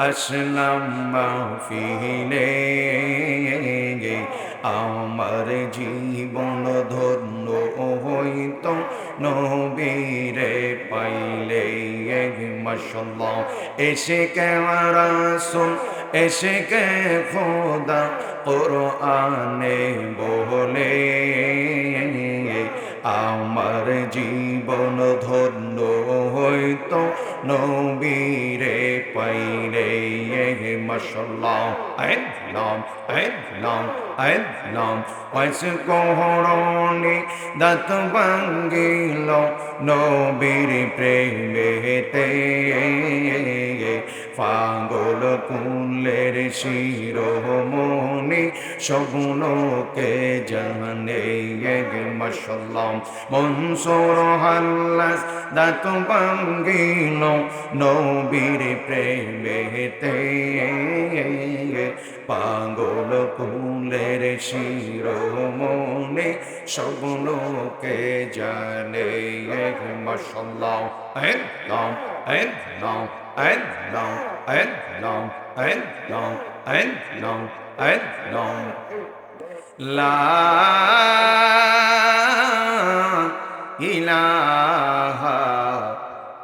আসলাম মাহফিলে আমার জীবন ধন্য হইত নবীরে পাইলে মশাল্লাহ এসে কে রাসুল এসে কে খোদা কোরআনে বলে হইত নবীরে পাইলে মশাল্লাহ। আইলাম আইলাম আইলাম ওয়াইস কোহরণি দাঁত ভাঙ্গিল নবীর প্রেমেতে। পাগল কুলের শিরোমণি সগুণকে জানে মশাল্লাম মনসুর হাল্লাস দাঁত ভাঙ্গিল নবীর প্রেমেতে। পাগল কুলের শিরোমণি সগুণকে জানে মশাল্লাহ একদম একদম একদম একদম একদম একদম একদম লা ইলাহা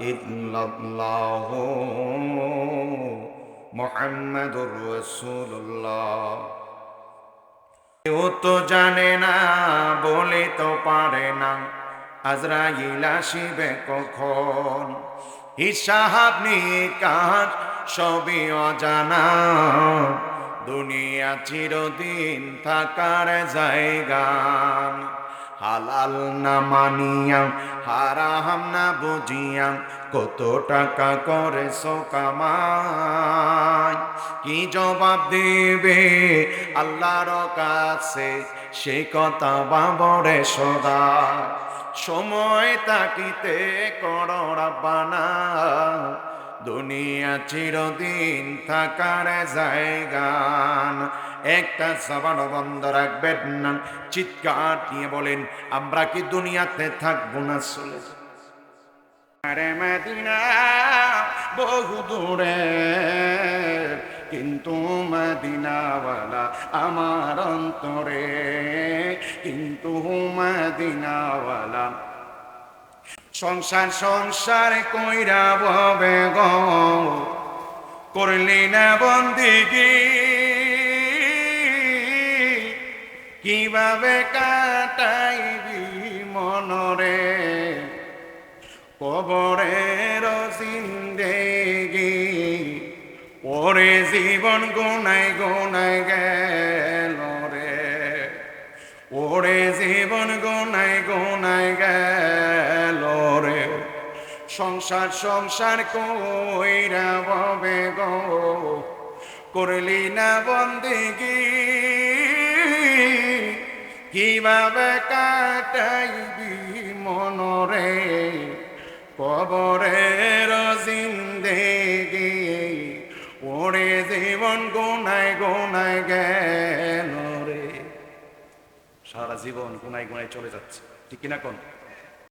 ইল্লাল্লাহ মুহাম্মাদুর রাসূলুল্লাহ কেউ তো জানে না, বলে তো পারে না। আজরাইল আসিবে কখন? হিসাব নিয়ে কাজ সবই অজানা। দুনিয়া চিরদিন থাকার জায়গা। হালাল না মানিয়া হারাহাম না বুঝিয়া, কত টাকা করে কামাই কি জবাব দেবে আল্লাহর কাছে? সে কথা বাবরে সদা। সময় তাকিতে করর বানা। দুনিয়া চিরদিন থাকার জায়গান। একটা জবান বন্ধ রাখবেন না। চিৎকার নিয়ে বলেন, আমরা কি দুনিয়াতে থাকব না চলে। আরে মদিনা, বহু দূরে। কিন্তু মদিনাওয়ালা আমার অন্তরে, কিন্তু মদিনাওয়ালা সংসার সংসার কইরা ববে গ, করলি না বন্দিগি। কীভাবে কাটাইবি মনরে? কবরের জিন্দেগি পরে জীবন গোনাই গোনাই গেল রে। ওরে জীবন গোনাই গোনাই গেল রে। সংসার সংসার কইরা ববে গো। করলি না বন্দিগি। কীভাবে কাটাইবি মনরে কবরের জিন্দেগি জীবন গোনায় গোনায় গেল রে। সারা জীবন গুনায় গুনায় চলে যাচ্ছে। ঠিক কিনা কোন?